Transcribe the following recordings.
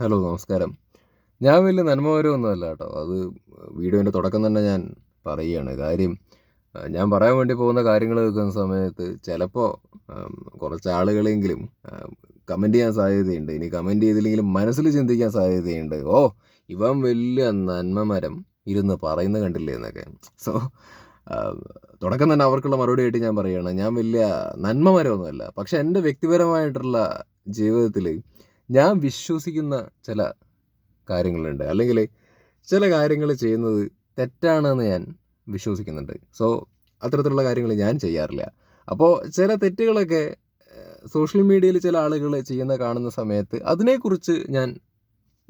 Hello നമസ്കാരം. ഞാൻ വലിയ നന്മകരമൊന്നുമല്ല കേട്ടോ. അത് വീഡിയോന്റെ തുടക്കം തന്നെ ഞാൻ പറയുകയാണ്. കാര്യം ഞാൻ പറയാൻ വേണ്ടി പോകുന്ന കാര്യങ്ങൾ കേൾക്കുന്ന സമയത്ത് ചിലപ്പോൾ കുറച്ച് ആളുകളെങ്കിലും കമന്റ് ചെയ്യാൻ സാധ്യതയുണ്ട്. ഇനി കമന്റ് ചെയ്തില്ലെങ്കിലും മനസ്സിൽ ചിന്തിക്കാൻ സാധ്യതയുണ്ട്. ഓ ഇവൻ വലിയ നന്മമരം ഇരുന്ന് പറയുന്ന കണ്ടില്ലേ എന്നൊക്കെ. സോ തുടക്കം തന്നെ അവർക്കുള്ള മറുപടി ആയിട്ട് ഞാൻ പറയുകയാണ്. ഞാൻ വലിയ നന്മമരമൊന്നുമല്ല. പക്ഷെ എന്റെ വ്യക്തിപരമായിട്ടുള്ള ജീവിതത്തിൽ ഞാൻ വിശ്വസിക്കുന്ന ചില കാര്യങ്ങളുണ്ട്. അല്ലെങ്കിൽ ചില കാര്യങ്ങൾ ചെയ്യുന്നത് തെറ്റാണെന്ന് ഞാൻ വിശ്വസിക്കുന്നുണ്ട്. സോ അത്തരത്തിലുള്ള കാര്യങ്ങൾ ഞാൻ ചെയ്യാറില്ല. അപ്പോൾ ചില തെറ്റുകളൊക്കെ സോഷ്യൽ മീഡിയയിൽ ചില ആളുകൾ ചെയ്യുന്ന കാണുന്ന സമയത്ത് അതിനെക്കുറിച്ച് ഞാൻ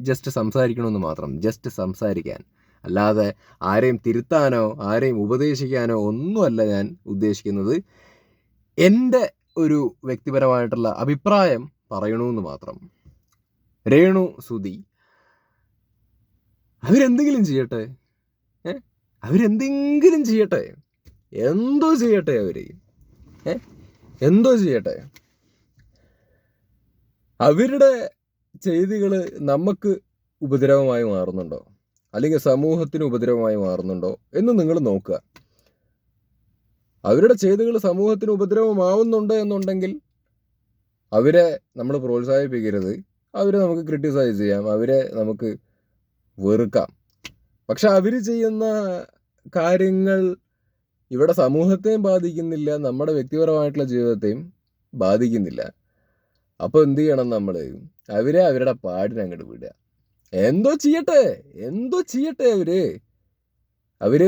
ജസ്റ്റ് സംസാരിക്കണമെന്ന് മാത്രം ജസ്റ്റ് സംസാരിക്കാൻ. അല്ലാതെ ആരെയും തിരുത്താനോ ആരെയും ഉപദേശിക്കാനോ ഒന്നുമല്ല ഞാൻ ഉദ്ദേശിക്കുന്നത്. എന്റെ ഒരു വ്യക്തിപരമായിട്ടുള്ള അഭിപ്രായം പറയണമെന്ന് മാത്രം. രേണു സുധി. അവരെന്തെങ്കിലും ചെയ്യട്ടെ? ഏ? അവരെന്തെങ്കിലും ചെയ്യട്ടെ? എന്തോ ചെയ്യട്ടെ അവർ? ഏ? എന്തോ ചെയ്യട്ടെ? അവരുടെ ചെയ്തികൾ നമുക്ക് ഉപദ്രവമായി മാറുന്നുണ്ടോ? അല്ലെങ്കിൽ സമൂഹത്തിന് ഉപദ്രവമായി മാറുന്നുണ്ടോ എന്ന് നിങ്ങൾ നോക്കുക. അവരുടെ ചെയ്തികൾ സമൂഹത്തിന് ഉപദ്രവമാവുന്നുണ്ട് എന്നുണ്ടെങ്കിൽ അവരെ നമ്മൾ പ്രോത്സാഹിപ്പിക്കരുത്. അവരെ നമുക്ക് ക്രിട്ടിസൈസ് ചെയ്യാം അവരെ നമുക്ക് വെറുക്കാം. പക്ഷെ അവർ ചെയ്യുന്ന കാര്യങ്ങൾ ഇവിടെ സമൂഹത്തെയും ബാധിക്കുന്നില്ല നമ്മുടെ വ്യക്തിപരമായിട്ടുള്ള ജീവിതത്തെയും ബാധിക്കുന്നില്ല. അപ്പോൾ എന്ത് ചെയ്യണം നമ്മൾ അവരെ അവരുടെ പാടിന് അങ്ങോട്ട് വിടുക. എന്തോ ചെയ്യട്ടെ? എന്തോ ചെയ്യട്ടെ അവർ? അവർ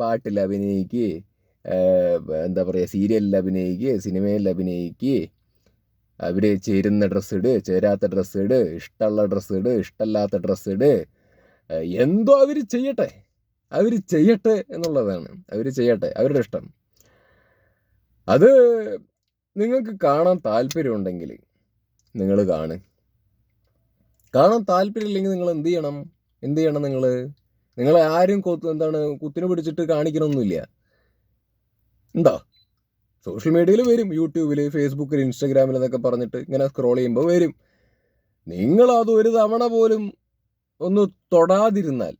പാട്ടിൽ അഭിനയിക്കുക എന്താ പറയുക സീരിയലിൽ അഭിനയിക്കുക സിനിമയിൽ അഭിനയിക്കുക അവർ ചേരുന്ന ഡ്രസ്സ് ഇട് ചേരാത്ത ഡ്രസ്സ് ഇട് ഇഷ്ടമുള്ള ഡ്രസ്സ് ഇട് ഇഷ്ടമല്ലാത്ത ഡ്രസ്സ് ഇട്. എന്തോ അവർ ചെയ്യട്ടെ. അവർ ചെയ്യട്ടെ എന്നുള്ളതാണ്. അവർ ചെയ്യട്ടെ അവരുടെ ഇഷ്ടം. അത് നിങ്ങൾക്ക് കാണാൻ താല്പര്യമുണ്ടെങ്കിൽ നിങ്ങൾ കാണ് കാണാൻ താല്പര്യമില്ലെങ്കിൽ നിങ്ങൾ എന്ത് ചെയ്യണം? എന്ത് ചെയ്യണം നിങ്ങൾ നിങ്ങളെ ആരും കൊത്ത് എന്താണ് കുത്തിനെ പിടിച്ചിട്ട് കാണിക്കണമൊന്നുമില്ല ഉണ്ടോ? സോഷ്യൽ മീഡിയയിൽ വരും. യൂട്യൂബിൽ ഫേസ്ബുക്കിൽ ഇൻസ്റ്റാഗ്രാമിൽ എന്നൊക്കെ പറഞ്ഞിട്ട് ഇങ്ങനെ സ്ക്രോൾ ചെയ്യുമ്പോൾ വരും. നിങ്ങൾ അത് ഒരു തവണ പോലും ഒന്ന് തൊടാതിരുന്നാൽ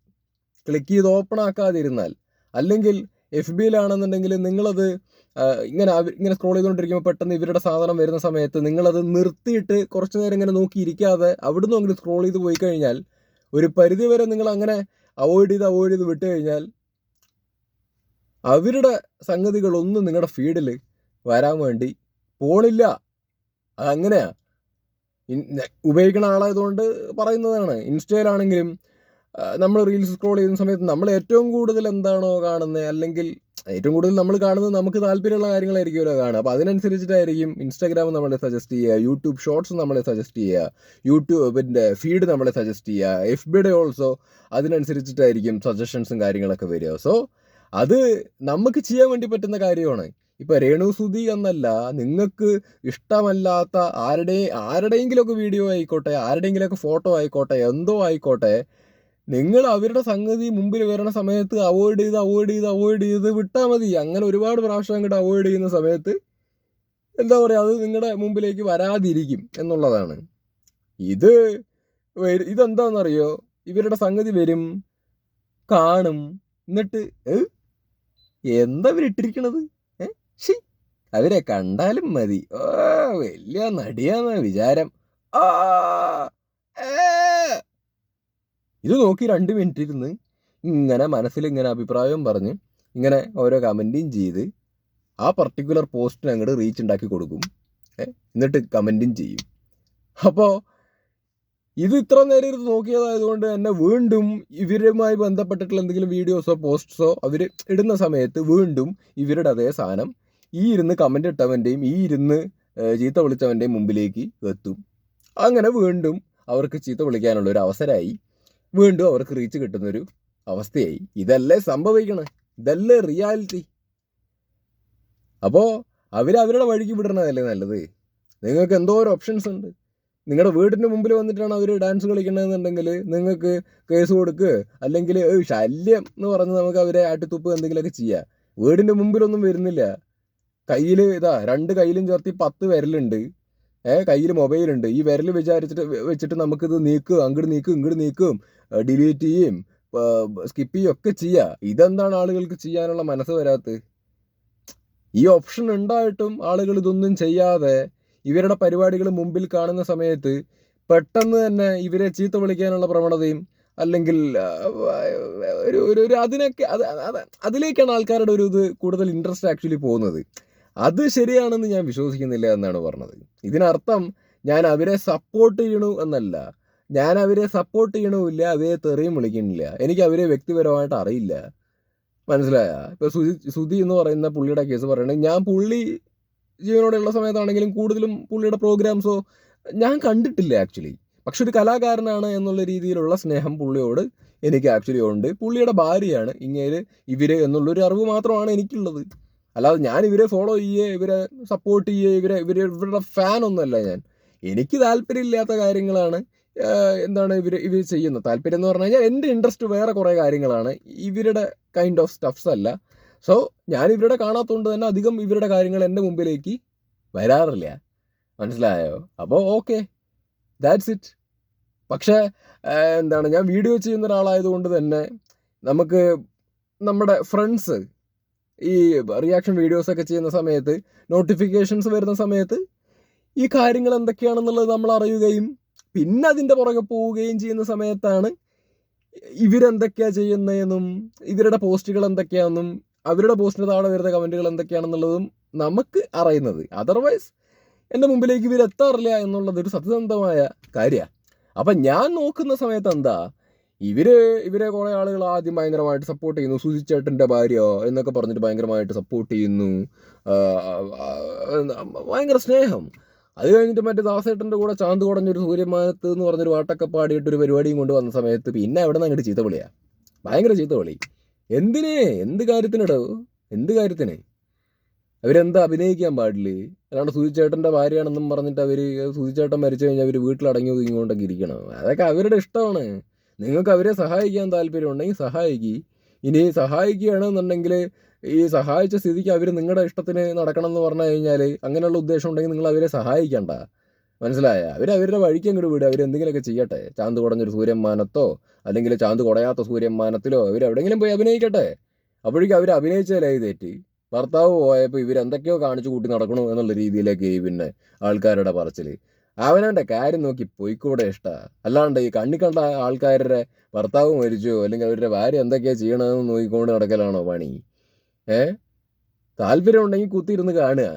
ക്ലിക്ക് ചെയ്ത് ഓപ്പൺ ആക്കാതിരുന്നാൽ അല്ലെങ്കിൽ എഫ് ബിയിലാണെന്നുണ്ടെങ്കിൽ നിങ്ങളത് ഇങ്ങനെ ഇങ്ങനെ സ്ക്രോൾ ചെയ്തുകൊണ്ടിരിക്കുമ്പോൾ പെട്ടെന്ന് ഇവരുടെ സാധനം വരുന്ന സമയത്ത് നിങ്ങളത് നിർത്തിയിട്ട് കുറച്ച് നേരം ഇങ്ങനെ നോക്കിയിരിക്കാതെ അവിടുന്ന് അങ്ങനെ സ്ക്രോൾ ചെയ്ത് പോയി കഴിഞ്ഞാൽ ഒരു പരിധി വരെ നിങ്ങൾ അങ്ങനെ അവോയ്ഡ് ചെയ്ത് അവോയ്ഡ് ചെയ്ത് വിട്ട് കഴിഞ്ഞാൽ അവരുടെ സംഗതികളൊന്നും നിങ്ങളുടെ ഫീഡിൽ വരാൻ വേണ്ടി പോണില്ല. അതങ്ങനെയാ ഉപയോഗിക്കുന്ന ആളായതുകൊണ്ട് പറയുന്നതാണ്. ഇൻസ്റ്റയിലാണെങ്കിലും നമ്മൾ റീൽസ് സ്ക്രോൾ ചെയ്യുന്ന സമയത്ത് നമ്മൾ ഏറ്റവും കൂടുതൽ എന്താണോ കാണുന്നത് അല്ലെങ്കിൽ ഏറ്റവും കൂടുതൽ നമ്മൾ കാണുന്നത് നമുക്ക് താല്പര്യമുള്ള കാര്യങ്ങളായിരിക്കുമല്ലോ കാണുക. അപ്പോൾ അതിനനുസരിച്ചിട്ടായിരിക്കും ഇൻസ്റ്റാഗ്രാം നമ്മളെ സജസ്റ്റ് ചെയ്യുക യൂട്യൂബ് ഷോർട്സ് നമ്മളെ സജസ്റ്റ് ചെയ്യുക യൂട്യൂബിന്റെ ഫീഡ് നമ്മളെ സജസ്റ്റ് ചെയ്യുക എഫ് ബിയുടെ ഓൾസോ അതിനനുസരിച്ചിട്ടായിരിക്കും സജഷൻസും കാര്യങ്ങളൊക്കെ വരിക. സോ അത് നമുക്ക് ചെയ്യാൻ വേണ്ടി പറ്റുന്ന കാര്യമാണ്. ഇപ്പൊ രേണുസുതി എന്നല്ല നിങ്ങൾക്ക് ഇഷ്ടമല്ലാത്ത ആരുടെ ആരുടെയെങ്കിലുമൊക്കെ വീഡിയോ ആയിക്കോട്ടെ ആരുടെയെങ്കിലുമൊക്കെ ഫോട്ടോ ആയിക്കോട്ടെ എന്തോ ആയിക്കോട്ടെ നിങ്ങൾ അവരുടെ സംഗതി മുമ്പിൽ വരുന്ന സമയത്ത് അവോയ്ഡ് ചെയ്ത് അവോയ്ഡ് ചെയ്ത് അവോയ്ഡ് ചെയ്ത് വിട്ടാൽ മതി. അങ്ങനെ ഒരുപാട് പ്രാവശ്യം അങ്ങോട്ട് അവോയ്ഡ് ചെയ്യുന്ന സമയത്ത് എന്താ പറയുക അത് നിങ്ങളുടെ മുമ്പിലേക്ക് വരാതിരിക്കും എന്നുള്ളതാണ്. ഇത് ഇതെന്താണെന്നറിയോ ഇവരുടെ സംഗതി വരും കാണും എന്നിട്ട് എന്താ ഇവരിട്ടിരിക്കണത്? ഷി അവരെ കണ്ടാലും മതി. ഓ വലിയ നടിയാന്ന വിചാരം. ഇത് നോക്കി രണ്ട് മിനിറ്റ് ഇരുന്ന് ഇങ്ങനെ മനസ്സിൽ ഇങ്ങനെ അഭിപ്രായവും പറഞ്ഞ് ഇങ്ങനെ ഓരോ കമന്റും ചെയ്ത് ആ പർട്ടിക്കുലർ പോസ്റ്റിന് അങ്ങോട്ട് റീച്ച് ഉണ്ടാക്കി കൊടുക്കും. എന്നിട്ട് കമന്റും ചെയ്യും. അപ്പോൾ ഇത് ഇത്ര നേരം ഇത് നോക്കിയതായതുകൊണ്ട് തന്നെ വീണ്ടും ഇവരുമായി ബന്ധപ്പെട്ടിട്ടുള്ള എന്തെങ്കിലും വീഡിയോസോ പോസ്റ്റ്സോ അവർ ഇടുന്ന സമയത്ത് വീണ്ടും ഇവരുടെ അതേ സാധനം ഈ ഇരുന്ന് കമന്റ് ഇട്ടവന്റെയും ഈ ഇരുന്ന് ചീത്ത വിളിച്ചവന്റെയും മുമ്പിലേക്ക് എത്തും. അങ്ങനെ വീണ്ടും അവർക്ക് ചീത്ത വിളിക്കാനുള്ള ഒരു അവസരമായി വീണ്ടും അവർക്ക് റീച്ച് കിട്ടുന്നൊരു അവസ്ഥയായി. ഇതല്ലേ സംഭവിക്കണേ? ഇതല്ലേ റിയാലിറ്റി അപ്പോൾ അവർ അവരുടെ വഴിക്ക് വിടണതല്ലേ നല്ലത്? നിങ്ങൾക്ക് എന്തോ ഒരു ഓപ്ഷൻസ് ഉണ്ട്. നിങ്ങളുടെ വീടിന്റെ മുമ്പിൽ വന്നിട്ടാണ് അവർ ഡാൻസ് കളിക്കണമെന്നുണ്ടെങ്കിൽ നിങ്ങൾക്ക് കേസ് കൊടുക്കുക അല്ലെങ്കിൽ ശല്യം എന്ന് പറഞ്ഞ് നമുക്ക് അവരെ ആട്ടിത്തുപ്പ് എന്തെങ്കിലുമൊക്കെ ചെയ്യാം. വീടിന്റെ മുമ്പിലൊന്നും വരുന്നില്ല. കയ്യിൽ ഇതാ രണ്ട് കയ്യിലും ചേർത്തി പത്ത് വിരലുണ്ട്. ഏ കയ്യിൽ മൊബൈലുണ്ട്. ഈ വിരൽ വിചാരിച്ചിട്ട് വെച്ചിട്ട് നമുക്കിത് നീക്കും അങ്ങോട്ട് നീക്കും ഇങ്ങോട്ട് നീക്കും ഡിലീറ്റ് ചെയ്യും സ്കിപ്പ് ചെയ്യും ഒക്കെ ചെയ്യുക ഇതെന്താണ് ആളുകൾക്ക് ചെയ്യാനുള്ള മനസ്സ് വരാത്തത്? ഈ ഓപ്ഷൻ ഉണ്ടായിട്ടും ആളുകൾ ഇതൊന്നും ചെയ്യാതെ ഇവരുടെ പരിപാടികൾ മുമ്പിൽ കാണുന്ന സമയത്ത് പെട്ടെന്ന് തന്നെ ഇവരെ ചീത്ത വിളിക്കാനുള്ള പ്രവണതയും അല്ലെങ്കിൽ ഒരു ഒരു അതിനൊക്കെ അത് അത് അതിലേക്കാണ് ആൾക്കാരുടെ ഒരു ഇത് കൂടുതൽ ഇൻട്രസ്റ്റ് ആക്ച്വലി പോകുന്നത്. അത് ശരിയാണെന്ന് ഞാൻ വിശ്വസിക്കുന്നില്ല എന്നാണ് പറഞ്ഞത്. ഇതിനർത്ഥം ഞാൻ അവരെ സപ്പോർട്ട് ചെയ്യണു എന്നല്ല. ഞാൻ അവരെ സപ്പോർട്ട് ചെയ്യണമില്ല അവരെ തെറിയും വിളിക്കണില്ല എനിക്ക് അവരെ വ്യക്തിപരമായിട്ട് അറിയില്ല. മനസ്സിലായ? ഇപ്പൊ സുധി എന്ന് പറയുന്ന പുള്ളിയുടെ കേസ് പറയുന്നത് ഞാൻ പുള്ളി ജീവനോടെയുള്ള സമയത്താണെങ്കിലും കൂടുതലും പുള്ളിയുടെ പ്രോഗ്രാംസോ ഞാൻ കണ്ടിട്ടില്ല ആക്ച്വലി പക്ഷെ ഒരു കലാകാരനാണ് എന്നുള്ള രീതിയിലുള്ള സ്നേഹം പുള്ളിയോട് എനിക്ക് ആക്ച്വലി ഉണ്ട്. പുള്ളിയുടെ ഭാര്യയാണ് ഇങ്ങനെ ഇവർ എന്നുള്ളൊരു അറിവ് മാത്രമാണ് എനിക്കുള്ളത്. അല്ലാതെ ഞാൻ ഇവരെ ഫോളോ ചെയ്യേ ഇവരെ സപ്പോർട്ട് ചെയ്യേ ഇവരെ ഇവരെ ഇവരുടെ ഫാൻ ഒന്നുമല്ല ഞാൻ. എനിക്ക് താല്പര്യമില്ലാത്ത കാര്യങ്ങളാണ് എന്താണ് ഇവർ ഇവർ ചെയ്യുന്നത്. താല്പര്യം എന്ന് പറഞ്ഞു കഴിഞ്ഞാൽ എന്റെ ഇൻട്രസ്റ്റ് വേറെ കുറേ കാര്യങ്ങളാണ്. ഇവരുടെ കൈൻഡ് ഓഫ് സ്റ്റഫ്സ് അല്ല. സോ ഞാൻ ഇവരുടെ കാണാത്തതുകൊണ്ട് തന്നെ അധികം ഇവരുടെ കാര്യങ്ങൾ എന്റെ മുമ്പിലേക്ക് വരാറില്ല. മനസ്സിലായോ? അപ്പോൾ ഓക്കെ ദാറ്റ്സ് ഇറ്റ് പക്ഷേ എന്താണ് ഞാൻ വീഡിയോ ചെയ്യുന്ന ഒരാളായതുകൊണ്ട് തന്നെ നമുക്ക് നമ്മുടെ ഫ്രണ്ട്സ് ഈ റിയാക്ഷൻ വീഡിയോസ് ഒക്കെ ചെയ്യുന്ന സമയത്ത് നോട്ടിഫിക്കേഷൻസ് വരുന്ന സമയത്ത് ഈ കാര്യങ്ങൾ എന്തൊക്കെയാണെന്നുള്ളത് നമ്മൾ അറിയുകയും പിന്നെ അതിന്റെ പുറകെ പോവുകയും ചെയ്യുന്ന സമയത്താണ് ഇവരെന്തൊക്കെയാണ് ചെയ്യുന്നതെന്നും ഇവരുടെ പോസ്റ്റുകൾ എന്തൊക്കെയാണെന്നും അവരുടെ പോസ്റ്റിന് താഴെ വരുന്ന കമന്റുകൾ എന്തൊക്കെയാണെന്നുള്ളതും നമുക്ക് അറിയുന്നത്. അതർവൈസ് എന്റെ മുമ്പിലേക്ക് ഇവരെത്താറില്ല എന്നുള്ളത് ഒരു സത്യസന്ധമായ കാര്യമാണ്. അപ്പം ഞാൻ നോക്കുന്ന സമയത്ത് എന്താ ഇവർ ഇവരെ കുറേ ആളുകൾ ആദ്യം ഭയങ്കരമായിട്ട് സപ്പോർട്ട് ചെയ്യുന്നു. സുജിച്ചേട്ടന്റെ ഭാര്യ എന്നൊക്കെ പറഞ്ഞിട്ട് ഭയങ്കരമായിട്ട് സപ്പോർട്ട് ചെയ്യുന്നു. ഭയങ്കര സ്നേഹം. അത് കഴിഞ്ഞിട്ട് മറ്റേ ദാസേട്ടന്റെ കൂടെ ചാന്ത് കുടഞ്ഞൊരു സൂര്യമാനത്ത് എന്ന് പറഞ്ഞൊരു പാട്ടൊക്കെ പാടിയിട്ടൊരു പരിപാടിയും കൊണ്ട് വന്ന സമയത്ത് പിന്നെ അവിടെ നിന്ന് അങ്ങോട്ട് ചീത്ത വിളിയാ? ഭയങ്കര ചീത്ത വിളി. എന്തിനേ? എന്ത് കാര്യത്തിനടോ? എന്ത് കാര്യത്തിന്? അവരെന്താ അഭിനയിക്കാൻ പാടില്ലേ? അല്ലാണ്ട് സുജിച്ചേട്ടന്റെ ഭാര്യയാണെന്നും പറഞ്ഞിട്ട് അവർ സുജിച്ചേട്ടൻ മരിച്ചു കഴിഞ്ഞാൽ അവർ വീട്ടിലടങ്ങി അടങ്ങി കൊണ്ടൊക്കെ ഇരിക്കണം അതൊക്കെ അവരുടെ ഇഷ്ടമാണ്. നിങ്ങൾക്ക് അവരെ സഹായിക്കാൻ താല്പര്യം ഉണ്ടെങ്കിൽ സഹായിക്കുക ഇനി സഹായിക്കുകയാണെന്നുണ്ടെങ്കിൽ ഈ സഹായിച്ച സ്ഥിതിക്ക് അവർ നിങ്ങളുടെ ഇഷ്ടത്തിന് നടക്കണം എന്ന് പറഞ്ഞു കഴിഞ്ഞാൽ അങ്ങനെയുള്ള ഉദ്ദേശം ഉണ്ടെങ്കിൽ നിങ്ങൾ അവരെ സഹായിക്കണ്ട. മനസ്സിലായ? അവർ അവരുടെ വഴിക്ക് അങ്ങോട്ട് വിടുക അവർ എന്തെങ്കിലുമൊക്കെ ചെയ്യട്ടെ. ചാന്ത് കുടഞ്ഞൊരു സൂര്യമാനത്തോ അല്ലെങ്കിൽ ചാന്ത് കുടയാത്ത സൂര്യന്മാനത്തിലോ അവർ എവിടെയെങ്കിലും പോയി അഭിനയിക്കട്ടെ. അപ്പോഴേക്കും അവർ അഭിനയിച്ചാലായി തെറ്റി. ഭർത്താവ് പോയപ്പോൾ ഇവരെന്തൊക്കെയോ കാണിച്ചു കൂട്ടി നടക്കണു എന്നുള്ള രീതിയിലേക്ക് പിന്നെ ആൾക്കാരുടെ പറച്ചിൽ അവനവന്റെ കാര്യം നോക്കി പോയിക്കൂടെ ഇഷ്ടമാണ് അല്ലാണ്ട് ഈ കണ്ണി കണ്ട ആൾക്കാരുടെ ഭർത്താവ് മരിച്ചോ അല്ലെങ്കിൽ അവരുടെ ഭാര്യ എന്തൊക്കെയാ ചെയ്യണമെന്ന് നോക്കിക്കൊണ്ട് നടക്കലാണോ പണി? ഏ? താല്പര്യം ഉണ്ടെങ്കിൽ കുത്തിയിരുന്ന് കാണുക.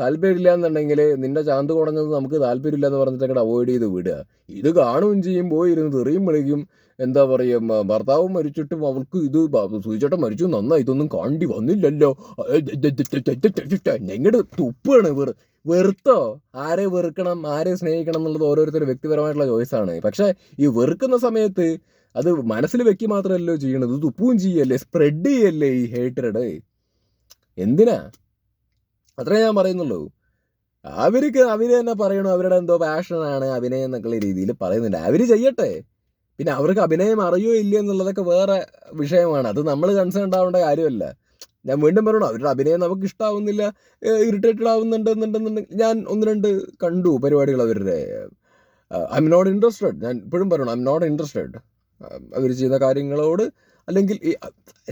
താല്പര്യമില്ല എന്നുണ്ടെങ്കിൽ നിന്റെ ചാന്ത് കുടഞ്ഞത് നമുക്ക് താല്പര്യമില്ല എന്ന് പറഞ്ഞിട്ട് അവോയ്ഡ് ചെയ്ത് വിടുക. ഇത് കാണുകയും ചെയ്യും പോയിരുന്ന് തെറിയും വിളിക്കും. എന്താ പറയുക ഭർത്താവ് മരിച്ചിട്ടും അവൾക്ക് ഇത് സൂചിച്ചേട്ടൻ മരിച്ചു നന്നായി ഇതൊന്നും കാണ്ടി വന്നില്ലല്ലോ. ഞങ്ങളുടെ തുപ്പാണ് വെറു വെറുത്തോ? ആരെ വെറുക്കണം ആരെ സ്നേഹിക്കണം എന്നുള്ളത് ഓരോരുത്തരുടെ വ്യക്തിപരമായിട്ടുള്ള ചോയ്സാണ് പക്ഷേ ഈ വെറുക്കുന്ന സമയത്ത് അത് മനസ്സിൽ വെക്കി മാത്രമല്ലോ ചെയ്യണത് തുപ്പുകയും തുപ്പും ചെയ്യല്ലേ സ്പ്രെഡ് ചെയ്യല്ലേ ഈ ഹേറ്റഡ് എന്തിനാ? അത്രേ ഞാൻ പറയുന്നുള്ളൂ. അവർക്ക് അവർ തന്നെ പറയണു അവരുടെ എന്തോ പാഷനാണ് അഭിനയം എന്നൊക്കെയുള്ള രീതിയിൽ പറയുന്നുണ്ട്. അവർ ചെയ്യട്ടെ. പിന്നെ അവർക്ക് അഭിനയം അറിയോ ഇല്ലയോ എന്നുള്ളതൊക്കെ വേറെ വിഷയമാണ്. അത് നമ്മൾ കൺസേൺ ആവേണ്ട കാര്യമല്ല. ഞാൻ വീണ്ടും പറയണു അവരുടെ അഭിനയം നമുക്ക് ഇഷ്ടാവുന്നില്ല ഇറിറ്റേറ്റഡ് ആവുന്നുണ്ട് എന്നുണ്ടെന്നുണ്ടെങ്കിൽ ഞാൻ ഒന്ന് രണ്ട് കണ്ടു പരിപാടികൾ അവരുടെ. ഐ എം നോട്ട് ഇൻട്രസ്റ്റഡ് ഞാൻ ഇപ്പോഴും പറയണം ഐ എം നോട്ട് ഇൻട്രസ്റ്റഡ് അവർ ചെയ്യുന്ന കാര്യങ്ങളോട് അല്ലെങ്കിൽ ഈ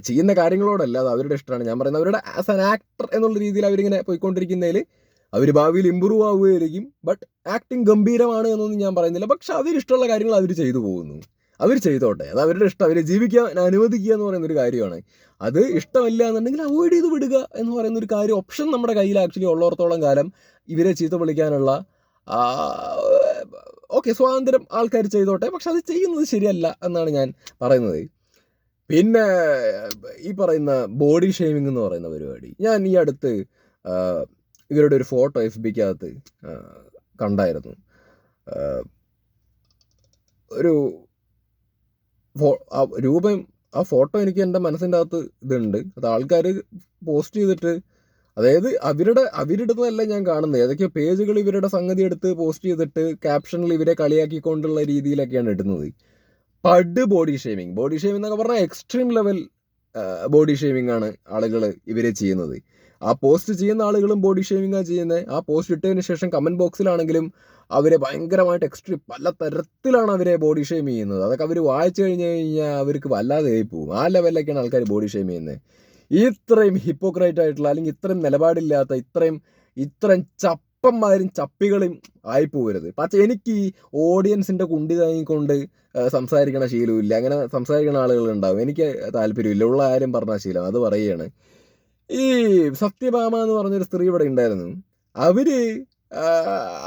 ചെയ്യുന്ന കാര്യങ്ങളോടല്ല അത് അവരുടെ ഇഷ്ടമാണ്. ഞാൻ പറയുന്നത് അവരുടെ ആസ് ആൻ ആക്ടർ എന്നുള്ള രീതിയിൽ അവരിങ്ങനെ പോയിക്കൊണ്ടിരിക്കുന്നതിൽ അവർ ഭാവിയിൽ ഇമ്പ്രൂവ് ആവുകയായിരിക്കും. ബട്ട് ആക്ടിങ് ഗംഭീരമാണ് എന്നൊന്നും ഞാൻ പറയുന്നില്ല. പക്ഷെ അവരിഷ്ടമുള്ള കാര്യങ്ങൾ അവർ ചെയ്തു പോകുന്നു. അവർ ചെയ്തോട്ടെ. അത് അവരുടെ ഇഷ്ടം. അവരെ ജീവിക്കാൻ അനുവദിക്കുക എന്ന് പറയുന്ന ഒരു കാര്യമാണ്. അത് ഇഷ്ടമല്ല എന്നുണ്ടെങ്കിൽ അവോയ്ഡ് ചെയ്ത് വിടുക എന്ന് പറയുന്ന ഒരു കാര്യം ഓപ്ഷൻ നമ്മുടെ കയ്യിൽ ആക്ച്വലി ഉള്ളിടത്തോളം കാലം ഇവരെ ചീത്ത വിളിക്കാനുള്ള ഓക്കെ സ്വാതന്ത്ര്യം ആൾക്കാർ ചെയ്തോട്ടെ. പക്ഷെ അത് ചെയ്യുന്നത് ശരിയല്ല എന്നാണ് ഞാൻ പറയുന്നത്. പിന്നെ ഈ പറയുന്ന ബോഡി ഷെയ്മിങ് എന്ന് പറയുന്ന പരിപാടി. ഞാൻ ഈ അടുത്ത് ഇവരുടെ ഒരു ഫോട്ടോ എഫ് ബിക്കകത്ത് കണ്ടായിരുന്നു. ഒരു രൂപം ആ ഫോട്ടോ എനിക്ക് എന്റെ മനസ്സിന്റെ അകത്ത് ഇതുണ്ട്. അത് ആൾക്കാർ പോസ്റ്റ് ചെയ്തിട്ട് അതായത് അവരുടെ അവരിടുന്നതല്ല ഞാൻ കാണുന്നത്. ഏതൊക്കെയോ പേജുകൾ ഇവരുടെ സംഗതി എടുത്ത് പോസ്റ്റ് ചെയ്തിട്ട് ക്യാപ്ഷനിൽ ഇവരെ കളിയാക്കിക്കൊണ്ടുള്ള രീതിയിലൊക്കെയാണ് ഇടുന്നത്. പഡ് ബോഡി ഷേമിങ് ബോഡി ഷേമിംഗ് എന്നൊക്കെ പറഞ്ഞാൽ എക്സ്ട്രീം ലെവൽ ബോഡി ഷേമിംഗ് ആണ് ആളുകൾ ഇവരെ ചെയ്യുന്നത്. ആ പോസ്റ്റ് ചെയ്യുന്ന ആളുകളും ബോഡി ഷേമിങ്ങാണ് ചെയ്യുന്നത് ആ പോസ്റ്റ് ഇട്ടതിന് ശേഷം കമന്റ് ബോക്സിലാണെങ്കിലും അവരെ ഭയങ്കരമായിട്ട് എക്സ്ട്രീം പല തരത്തിലാണ് അവരെ ബോഡി ഷെയിം ചെയ്യുന്നത്. അതൊക്കെ അവർ വായിച്ചു കഴിഞ്ഞ് കഴിഞ്ഞാൽ അവർക്ക് വല്ലാതെ പോകും. ആ ലെവലിലൊക്കെയാണ് ആൾക്കാർ ബോഡി ഷെയിം ചെയ്യുന്നത്. ഇത്രയും ഹിപ്പോക്രൈറ്റ് ആയിട്ടുള്ള അല്ലെങ്കിൽ ഇത്രയും നിലപാടില്ലാത്ത ഇത്രയും ഇത്രയും ചപ്പന്മാരും ചപ്പികളും ആയി പോകരുത് പക്ഷേ എനിക്ക് ഈ ഓഡിയൻസിന്റെ കുണ്ടി താങ്ങിക്കൊണ്ട് സംസാരിക്കണ ശീലമില്ല അങ്ങനെ സംസാരിക്കുന്ന ആളുകളുണ്ടാവും എനിക്ക് താല്പര്യമില്ല. ഉള്ള ആരും പറഞ്ഞ ശീലം. അത് പറയുകയാണ്. ഈ സത്യഭാമ എന്ന് പറഞ്ഞൊരു സ്ത്രീ ഇവിടെ ഉണ്ടായിരുന്നു. അവർ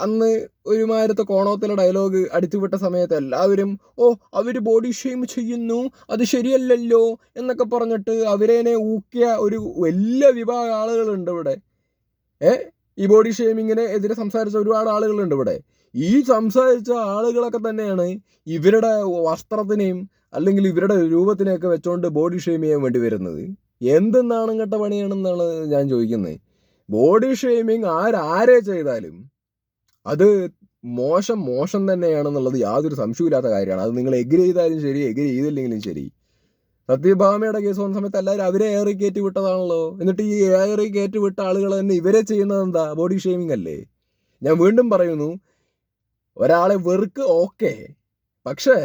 അന്ന് ഒരുമാരത്തെ കോണോത്തിലെ ഡയലോഗ് അടിച്ചുവിട്ട സമയത്ത് എല്ലാവരും ഓ അവർ ബോഡി ഷെയിം ചെയ്യുന്നു. അത് ശരിയല്ലല്ലോ എന്നൊക്കെ പറഞ്ഞിട്ട് അവരേനെ ഊക്കിയ ഒരു വലിയ വിഭാഗം ആളുകളുണ്ട് ഇവിടെ. ഏ? ഈ ബോഡി ഷെയ്മിങ്ങിനെ എതിരെ സംസാരിച്ച ഒരുപാട് ആളുകളുണ്ട് ഇവിടെ. ഈ സംസാരിച്ച ആളുകളൊക്കെ തന്നെയാണ് ഇവരുടെ വസ്ത്രത്തിനെയും അല്ലെങ്കിൽ ഇവരുടെ രൂപത്തിനെയൊക്കെ വെച്ചുകൊണ്ട് ബോഡി ഷെയിം ചെയ്യാൻ വേണ്ടി വരുന്നത്. എന്തെന്നാണ് ഇങ്ങട്ട പണിയാണെന്നാണ് ഞാൻ ചോദിക്കുന്നത് ബോഡി ഷെയ്മിങ് ആരാരെ ചെയ്താലും അത് മോശം മോശം തന്നെയാണെന്നുള്ളത് യാതൊരു സംശയമില്ലാത്ത കാര്യമാണ്. അത് നിങ്ങൾ എഗ്രി ചെയ്താലും ശരി എഗ്രി ചെയ്തില്ലെങ്കിലും ശരി. സത്യഭാമയുടെ കേസ് വന്ന സമയത്ത് എല്ലാവരും അവരെ ഏറി കയറ്റി വിട്ടതാണല്ലോ. എന്നിട്ട് ഈ ഏറി കയറ്റി വിട്ട ആളുകൾ തന്നെ ഇവരെ ചെയ്യുന്നത് എന്താ? ബോഡി ഷേമിംഗ് അല്ലേ? ഞാൻ വീണ്ടും പറയുന്നു ഒരാളെ വെറുക്ക് ഓക്കെ പക്ഷേ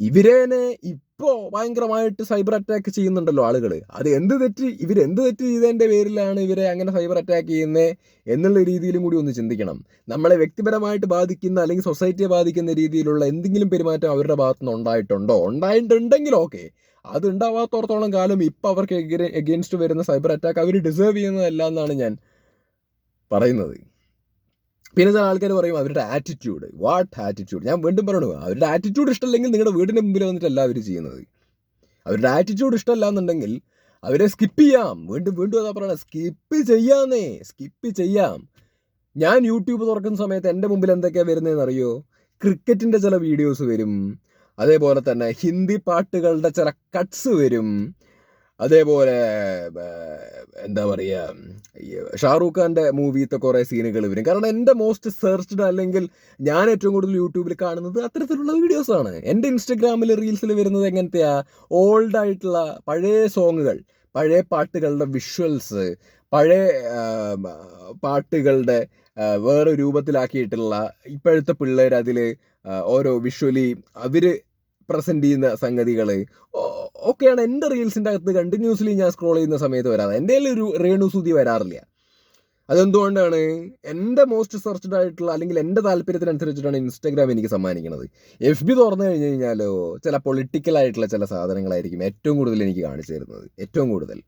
ഇവരേനെ ഇപ്പോ ഭയങ്കരമായിട്ട് സൈബർ അറ്റാക്ക് ചെയ്യുന്നുണ്ടല്ലോ ആളുകൾ അത് എന്ത് തെറ്റ് ഇവരെന്ത് തെറ്റ് ചെയ്തതിന്റെ പേരിലാണ് ഇവരെ അങ്ങനെ സൈബർ അറ്റാക്ക് ചെയ്യുന്നത് എന്നുള്ള രീതിയിലും കൂടി ഒന്ന് ചിന്തിക്കണം. നമ്മളെ വ്യക്തിപരമായിട്ട് ബാധിക്കുന്ന അല്ലെങ്കിൽ സൊസൈറ്റിയെ ബാധിക്കുന്ന രീതിയിലുള്ള എന്തെങ്കിലും പെരുമാറ്റം അവരുടെ ഭാഗത്തു നിന്ന് ഉണ്ടായിട്ടുണ്ടോ? ഉണ്ടായിട്ടുണ്ടെങ്കിൽ ഓക്കെ. അത് ഉണ്ടാവാത്തോടത്തോളം കാലം ഇപ്പൊ അവർക്ക് എഗെയിൻസ്റ്റ് വരുന്ന സൈബർ അറ്റാക്ക് അവർ ഡിസേർവ് ചെയ്യുന്നതല്ല എന്നാണ് ഞാൻ പറയുന്നത്. പിന്നെ ചില ആൾക്കാർ പറയും അവരുടെ ആറ്റിറ്റ്യൂഡ് വാട്ട് ആറ്റിറ്റ്യൂഡ് ഞാൻ വീണ്ടും പറയണു അവരുടെ ആറ്റിറ്റ്യൂഡ് ഇഷ്ടമല്ലെങ്കിൽ നിങ്ങളുടെ വീടിന്റെ മുമ്പിൽ വന്നിട്ടല്ല അവർ ചെയ്യുന്നത്. അവരുടെ ആറ്റിറ്റ്യൂഡ് ഇഷ്ടമല്ല എന്നുണ്ടെങ്കിൽ അവരെ സ്കിപ്പ് ചെയ്യാം. വീണ്ടും വീണ്ടും അതാ പറയണത് സ്കിപ്പ് ചെയ്യാന്നേ സ്കിപ്പ് ചെയ്യാം. ഞാൻ യൂട്യൂബ് തുറക്കുന്ന സമയത്ത് എന്റെ മുമ്പിൽ എന്തൊക്കെയാണ് വരുന്നതെന്ന് അറിയോ? ക്രിക്കറ്റിന്റെ ചില വീഡിയോസ് വരും. അതേപോലെ തന്നെ ഹിന്ദി പാട്ടുകളുടെ ചില കട്ട്സ് വരും. അതേപോലെ എന്താ പറയുക ഷാറൂഖ് ഖാന്റെ മൂവിത്തെ കുറേ സീനുകൾ വരും. കാരണം എന്റെ മോസ്റ്റ് സെർച്ച്ഡ് അല്ലെങ്കിൽ ഞാൻ ഏറ്റവും കൂടുതൽ യൂട്യൂബിൽ കാണുന്നത് അത്തരത്തിലുള്ള വീഡിയോസാണ്. എന്റെ ഇൻസ്റ്റഗ്രാമിൽ റീൽസിൽ വരുന്നത് എങ്ങനത്തെയാ? ഓൾഡ് ആയിട്ടുള്ള പഴയ സോങ്ങുകൾ പഴയ പാട്ടുകളുടെ വിഷ്വൽസ് പഴയ പാട്ടുകളുടെ വേറെ രൂപത്തിലാക്കിയിട്ടുള്ള ഇപ്പോഴത്തെ പിള്ളേർ അതിൽ ഓരോ വിഷ്വലി അവർ പ്രസന്റ് ചെയ്യുന്ന സംഗതികൾ ഒക്കെയാണ് എന്റെ റീൽസിന്റെ അകത്ത് കണ്ടിന്യൂസ്ലി ഞാൻ സ്ക്രോൾ ചെയ്യുന്ന സമയത്ത് വരാറ്. എന്റെ ഒരു രേണുസുതി വരാറില്ല. അതെന്തുകൊണ്ടാണ്? എന്റെ മോസ്റ്റ് സെർച്ച്ഡ് ആയിട്ടുള്ള അല്ലെങ്കിൽ എന്റെ താല്പര്യത്തിനനുസരിച്ചിട്ടാണ് ഇൻസ്റ്റാഗ്രാം എനിക്ക് സമ്മാനിക്കുന്നത് എഫ് ബി തുറന്നു കഴിഞ്ഞ് കഴിഞ്ഞാലോ ചില പൊളിറ്റിക്കൽ ആയിട്ടുള്ള ചില സാധനങ്ങളായിരിക്കും ഏറ്റവും കൂടുതൽ എനിക്ക് കാണിച്ചു തരുന്നത്. ഏറ്റവും കൂടുതൽ.